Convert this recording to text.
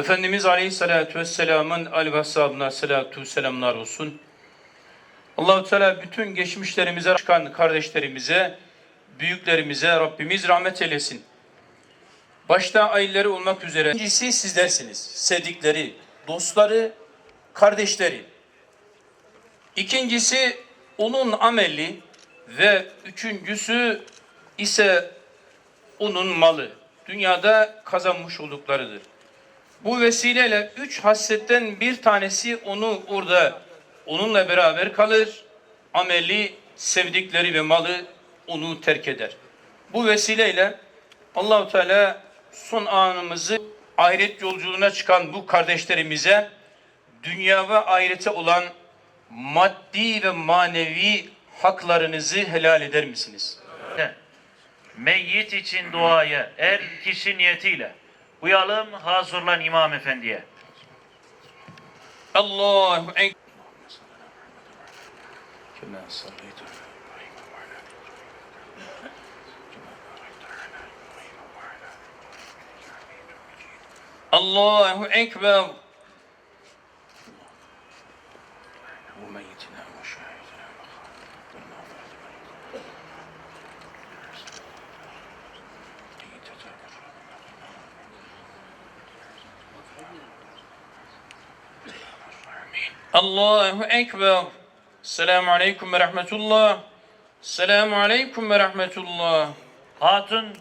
Efendimiz Aleyhisselatü Vesselam'ın al ve sahabına salatu selamlar olsun. Allahu Teala bütün geçmişlerimize çıkan kardeşlerimize, büyüklerimize Rabbimiz rahmet eylesin. Başta aileleri olmak üzere. İkincisi sizlersiniz. Sevdikleri, dostları, kardeşleri. İkincisi onun ameli ve üçüncüsü ise onun malı. Dünyada kazanmış olduklarıdır. Bu vesileyle üç hasletten bir tanesi onu orada onunla beraber kalır. Ameli, sevdikleri ve malı onu terk eder. Bu vesileyle Allahu Teala son anımızı ahiret yolculuğuna çıkan bu kardeşlerimize dünya ve ahirete olan maddi ve manevi haklarınızı helal eder misiniz? Meyyit için duaya er kişi niyetiyle. Uyalım hazırlan İmam Efendi'ye. Allahu Ekber. Allahu Ekber. Allahu Ekber. Selamun Aleyküm ve Rahmetullah. Selamun Aleyküm ve Rahmetullah. Hatun